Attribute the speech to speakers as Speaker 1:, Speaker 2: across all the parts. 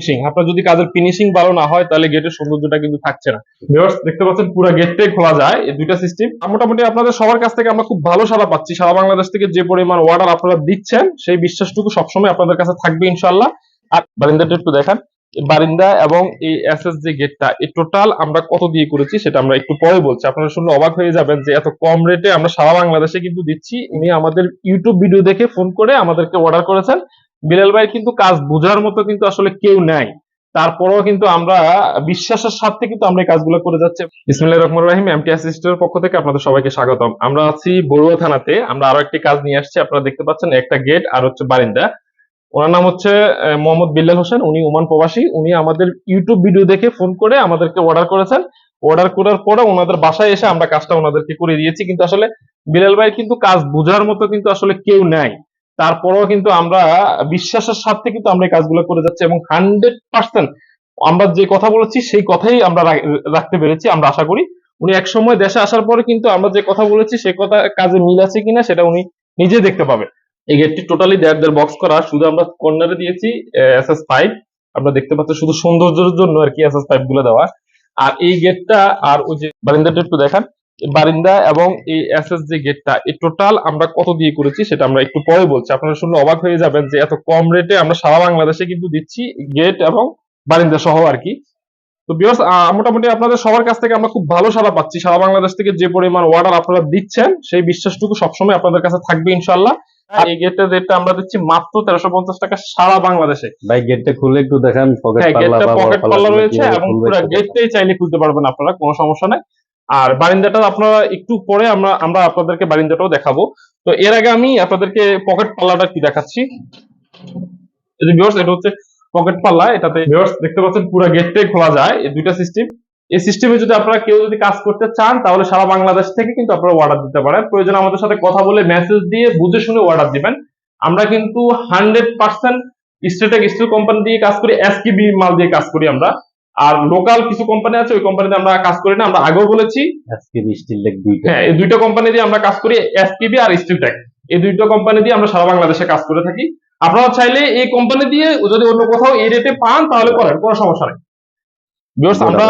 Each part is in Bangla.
Speaker 1: ফিনিশিং আপনার যদি কাজের ফিনিশিং ভালো না হয়, তাহলে গেটের সৌন্দর্যটা কিন্তু থাকছে না। ভিউয়ার্স দেখতে পাচ্ছেন পুরো গেটটাই খোলা যায়, এই দুইটা সিস্টেম মোটামুটি আপনাদের সবার কাছ থেকে আমরা খুব ভালো সাড়া পাচ্ছি। সারা বাংলাদেশ থেকে যে পরিমাণ অর্ডার আপনারা দিচ্ছেন, সেই বিশ্বাসটুকু সবসময় আপনাদের কাছে থাকবে ইনশাল্লাহ আর বারিন্দাটা একটু দেখান, বারিন্দা এবং এই এসএস যে গেটটা এই টোটাল আমরা কত দিয়ে করেছি সেটা আমরা একটু পরে বলছি। আপনারা শুনলে অবাক হয়ে যাবেন যে এত কম রেটে আমরা সারা বাংলাদেশে কিন্তু দিচ্ছি। উনি আমাদের ইউটিউব ভিডিও দেখে ফোন করে আমাদেরকে অর্ডার করেছেন। বিলাল ভাই কিন্তু কাজ বোঝার মতো কিন্তু আসলে কেউ নাই। তারপরেও কিন্তু আমরা বিশ্বাসের সাথে কিন্তু আমরা এই কাজগুলো করে যাচ্ছি। ইসমিল্লাহ রহমান রাহিম এমটি অ্যাসিস্টের পক্ষ থেকে আপনাদের সবাইকে স্বাগতম। আমরা আছি বড়ুয়া থানাতে, আমরা আরও একটি কাজ নিয়ে আসছি, আপনারা দেখতে পাচ্ছেন একটা গেট আর হচ্ছে বারিন্দা। ওনার নাম হচ্ছে মোহাম্মদ বিল্লাল হোসেন, উনি ওমান প্রবাসী, উনি আমাদের ইউটিউব ভিডিও দেখে ফোন করে আমাদেরকে অর্ডার করেছেন। অর্ডার করার পরে ওনাদের বাসায় এসে আমরা কাজটা ওনাদেরকে করে দিয়েছি। কিন্তু আসলে বিলাল ভাই কিন্তু কাজ বোঝার মতো কিন্তু আসলে কেউ নাই। তারপরেও কিন্তু আমরা বিশ্বাসের সাথে কিন্তু আমরা এই কাজগুলো করে যাচ্ছি এবং হান্ড্রেড পার্সেন্ট আমরা যে কথা বলেছি, সেই কথাই আমরা রাখতে পেরেছি, আমরা আশা করি। উনি এক সময় দেশে আসার পরে কিন্তু আমরা যে কথা বলেছি, সে কথা কাজে মিল আছে কিনা সেটা উনি নিজে দেখতে পাবে এই গেটটি টোটালি দেড় বক্স করা, শুধু আমরা কর্নারে দিয়েছি এস এস পাইপ আমরা দেখতে পাচ্ছি শুধু সৌন্দর্যের জন্য আর কি এস এস পাইপগুলো দেওয়া। আর এই গেটটা আর ওই যে বারিন্দাটা একটু দেখান। বারিন্দা এবং এই এস এস যে গেটটা এই টোটাল আমরা কত দিয়ে করেছি সেটা আমরা একটু পরে বলছি। আপনারা শুনলে অবাক হয়ে যাবেন যে এত কম রেটে আমরা সারা বাংলাদেশে কিন্তু দিচ্ছি গেট এবং বারিন্দা সহ আর কি। তো বিয়ার্স মোটামুটি আপনাদের সবার কাছ থেকে আমরা খুব ভালো সাড়া পাচ্ছি। সারা বাংলাদেশ থেকে যে পরিমাণ অর্ডার আপনারা দিচ্ছেন সেই বিশ্বাসটুকু সবসময় আপনাদের কাছে থাকবে ইনশাল্লাহ আর এই গেটের রেটটা আমরা দিচ্ছি মাত্র তেরোশো পঞ্চাশ টাকা সারা বাংলাদেশে।
Speaker 2: ভাই গেটটা খুলে একটু দেখান পকেট
Speaker 1: হ্যাঁ
Speaker 2: পাল্লা
Speaker 1: গেটটা রয়েছে এবং পুরো গেটটাই চাইলে খুলতে পারবেন আপনারা কোনো সমস্যা নাই। আর বারিন্দাটা আপনারা একটু পরে আমরা আমরা আপনাদেরকে বারিন্দাটাও দেখাবো। তো এর আগে আমি আপনাদেরকে পকেট পাল্লাটা কি দেখাচ্ছি। এটা হচ্ছে পকেট পাল্লা, এটাতে দেখতে পাচ্ছেন পুরো গেটটাই খোলা যায়, এই দুইটা সিস্টেম এই সিস্টেমে যদি আপনারা কেউ যদি কাজ করতে চান, তাহলে সারা বাংলাদেশ থেকে কিন্তু আপনারা অর্ডার দিতে পারেন। প্রয়োজন আমাদের সাথে কথা বলে মেসেজ দিয়ে বুঝে শুনে অর্ডার দিবেন। আমরা কিন্তু হান্ড্রেড পার্সেন্ট স্টেটেক স্টিল কোম্পানি দিয়ে কাজ করি এসকিবি মাল দিয়ে কাজ করি আমরা। আর লোকাল কিছু কোম্পানি আছে ওই কোম্পানিতে আমরা কাজ করি না আমরা আগেও বলেছি।
Speaker 2: স্টিল দুইটা।
Speaker 1: হ্যাঁ এই দুইটা কোম্পানি দিয়ে আমরা কাজ করি এসকিবি আর স্টিলটেক এই দুইটা কোম্পানি দিয়ে আমরা সারা বাংলাদেশে কাজ করে থাকি। আপনারা চাইলে এই কোম্পানি দিয়ে যদি অন্য কোথাও এই রেটে পান তাহলে করেন কোনো সমস্যা নেই। আমরা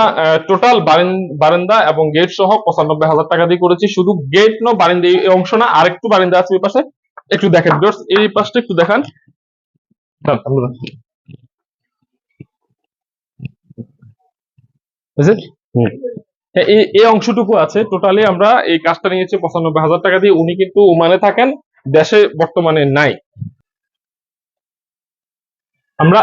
Speaker 1: টোটাল বারান্দা এবং গেট সহ পঁচানব্বই হাজার টাকা দিয়ে করেছি। শুধু গেট নো বারিন্দা এই অংশ না আরেকটু বারিন্দা আছে ওই পাশে। একটু দেখেন ভিউয়ার্স এই পাশটা একটু দেখান দাঁড়ান, আমরা দেখান। বুঝলেন? এই অংশটুকু আছে। টোটালি আমরা এই কাজটা নিয়েছি পঁচানব্বই হাজার টাকা দিয়ে। উনি কিন্তু ওমানে থাকেন দেশে বর্তমানে নাই। আমরা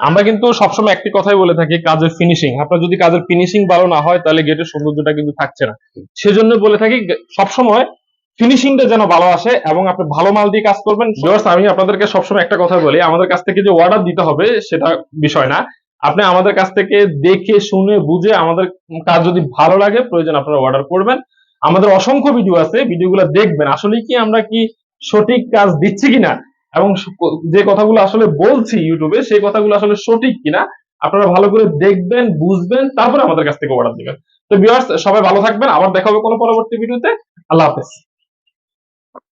Speaker 1: আমরা কিন্তু সবসময় একটি কথাই বলে থাকি কাজের ফিনিশিং আপনার যদি কাজের ফিনিশিং ভালো না হয় তাহলে গেটের সৌন্দর্যটা কিন্তু থাকছে না। সেজন্য বলে থাকি সবসময় ফিনিশিংটা যেন ভালো আসে এবং আপনি ভালো মাল দিয়ে কাজ করবেন। আমি আপনাদেরকে সবসময় একটা কথা বলি। আমাদের কাছ থেকে যে অর্ডার দিতে হবে সেটা বিষয় না। আপনি আমাদের কাছ থেকে দেখে, শুনে, বুঝে আমাদের কাজ যদি ভালো লাগে, প্রয়োজন আপনারা অর্ডার করবেন। আমাদের অসংখ্য ভিডিও আছে ভিডিওগুলো দেখবেন। আসলে কি আমরা কি সঠিক কাজ দিচ্ছি কিনা? এবং যে কথাগুলো আসলে বলছি ইউটিউবে সেই কথাগুলো আসলে সঠিক কিনা? আপনারা ভালো করে দেখবেন, বুঝবেন, তারপরে আমাদের কাছ থেকে অর্ডার দিবেন তো ভিউয়ার্স সবাই ভালো থাকবেন। আবার দেখা হবে কোনো পরবর্তী ভিডিওতে আল্লাহ হাফেজ।